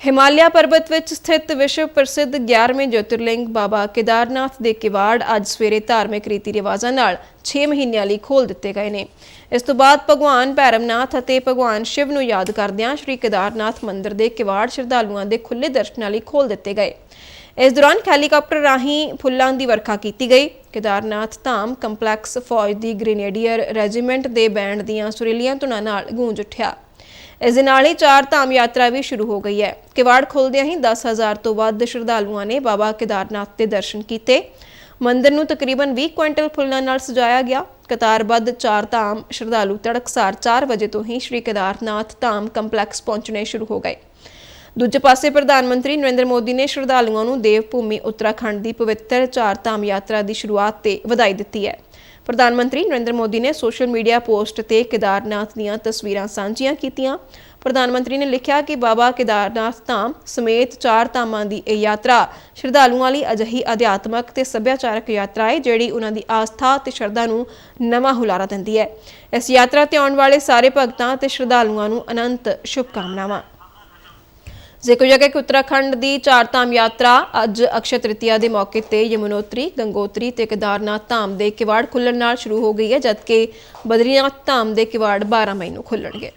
ਹਿਮਾਲਿਆ ਪਰਬਤ ਵਿੱਚ ਸਥਿਤ ਵਿਸ਼ਵ ਪ੍ਰਸਿੱਧ 11ਵੇਂ ਜੋਤਿਰਲਿੰਗ ਬਾਬਾ ਕੇਦਾਰਨਾਥ ਦੇ ਕਿਵਾੜ ਅੱਜ ਸਵੇਰੇ ਧਾਰਮਿਕ ਰੀਤੀ ਰਿਵਾਜਾਂ ਨਾਲ 6 ਮਹੀਨਿਆਂ ਲਈ ਖੋਲ ਦਿੱਤੇ ਗਏ ਨੇ। ਇਸ ਤੋਂ ਬਾਅਦ ਭਗਵਾਨ ਭੈਰਵਨਾਥ ਅਤੇ ਭਗਵਾਨ ਸ਼ਿਵ ਨੂੰ ਯਾਦ ਕਰਦਿਆਂ ਸ਼੍ਰੀ ਕੇਦਾਰਨਾਥ ਮੰਦਿਰ ਦੇ ਕਿਵਾੜ ਸ਼ਰਧਾਲੂਆਂ ਦੇ ਖੁੱਲ੍ਹੇ ਦਰਸ਼ਨਾਂ ਲਈ ਖੋਲ ਦਿੱਤੇ ਗਏ। ਇਸ ਦੌਰਾਨ ਹੈਲੀਕਾਪਟਰ ਰਾਹੀਂ ਫੁੱਲਾਂ ਦੀ ਵਰਖਾ ਕੀਤੀ ਗਈ। ਕੇਦਾਰਨਾਥ ਧਾਮ ਕੰਪਲੈਕਸ ਫੌਜ ਦੀ ਗ੍ਰੇਨੇਡੀਅਰ ਰੈਜੀਮੈਂਟ ਦੇ ਬੈਂਡ ਦੀਆਂ ਸੁਰੀਲੀਆਂ ਧੁਨਾਂ ਨਾਲ ਗੂੰਜ ਉੱਠਿਆ। ਇਸ ਦੇ ਨਾਲ ਹੀ ਚਾਰ ਧਾਮ ਯਾਤਰਾ ਵੀ ਸ਼ੁਰੂ ਹੋ ਗਈ ਹੈ। ਕਿਵਾੜ ਖੁੱਲਦਿਆਂ ਹੀ 10000 ਤੋਂ ਵੱਧ ਸ਼ਰਧਾਲੂਆਂ ਨੇ ਬਾਬਾ ਕੇਦਾਰਨਾਥ ਦੇ ਦਰਸ਼ਨ ਕੀਤੇ। ਮੰਦਰ ਨੂੰ ਤਕਰੀਬਨ 20 ਕੁਇੰਟਲ ਫੁੱਲਾਂ ਨਾਲ ਸਜਾਇਆ ਗਿਆ। ਕਤਾਰਬੱਧ ਚਾਰ ਧਾਮ ਸ਼ਰਧਾਲੂ ਤੜਕਸਾਰ 4 ਵਜੇ ਤੋਂ ਹੀ ਸ਼੍ਰੀ ਕੇਦਾਰਨਾਥ ਧਾਮ ਕੰਪਲੈਕਸ ਪਹੁੰਚਣੇ ਸ਼ੁਰੂ ਹੋ ਗਏ। ਦੂਜੇ ਪਾਸੇ ਪ੍ਰਧਾਨ ਮੰਤਰੀ ਨਰਿੰਦਰ ਮੋਦੀ ਨੇ ਸ਼ਰਧਾਲੂਆਂ ਨੂੰ ਦੇਵ ਭੂਮੀ ਉੱਤਰਾਖੰਡ ਦੀ ਪਵਿੱਤਰ ਚਾਰ ਧਾਮ ਯਾਤਰਾ ਦੀ ਸ਼ੁਰੂਆਤ ਤੇ ਵਧਾਈ ਦਿੱਤੀ ਹੈ। ਪ੍ਰਧਾਨ ਮੰਤਰੀ ਨਰਿੰਦਰ ਮੋਦੀ ਨੇ ਸੋਸ਼ਲ ਮੀਡੀਆ ਪੋਸਟ ਤੇ ਕੇਦਾਰਨਾਥ ਦੀਆਂ ਤਸਵੀਰਾਂ ਸਾਂਝੀਆਂ ਕੀਤੀਆਂ। ਪ੍ਰਧਾਨ ਮੰਤਰੀ ਨੇ ਲਿਖਿਆ ਕਿ ਬਾਬਾ ਕੇਦਾਰਨਾਥ ਧਾਮ ਸਮੇਤ ਚਾਰ ਧਾਮਾਂ ਦੀ ਇਹ ਯਾਤਰਾ ਸ਼ਰਧਾਲੂਆਂ ਲਈ ਅਜਿਹੀ ਅਧਿਆਤਮਕ ਤੇ ਸੱਭਿਆਚਾਰਕ ਯਾਤਰਾ ਹੈ, ਜਿਹੜੀ ਉਹਨਾਂ ਦੀ ਆਸਥਾ ਤੇ ਸ਼ਰਧਾ ਨੂੰ ਨਵਾਂ ਹੁਲਾਰਾ ਦਿੰਦੀ ਹੈ। ਇਸ ਯਾਤਰਾ ਤੇ ਆਉਣ ਵਾਲੇ ਸਾਰੇ ਭਗਤਾਂ ਤੇ ਸ਼ਰਧਾਲੂਆਂ ਨੂੰ ਅਨੰਤ ਸ਼ੁਭਕਾਮਨਾਵਾਂ। ਜ਼ਿਕਰ ਹੈ ਕਿ ਉੱਤਰਾਖੰਡ ਦੀ ਚਾਰ ਧਾਮ ਯਾਤਰਾ ਅੱਜ ਅਕਸ਼ਯ ਤ੍ਰਿਤੀਆ ਦੇ ਮੌਕੇ ਤੇ ਯਮੁਨੋਤਰੀ, ਗੰਗੋਤਰੀ ਤੇ ਕੇਦਾਰਨਾਥ ਧਾਮ ਦੇ ਕਿਵਾੜ ਖੁੱਲਣ ਨਾਲ ਸ਼ੁਰੂ ਹੋ ਗਈ ਹੈ, ਜਦਕਿ ਬਦਰੀਨਾਥ ਧਾਮ ਦੇ ਕਿਵਾੜ 12 ਮਈ ਨੂੰ ਖੁੱਲਣਗੇ।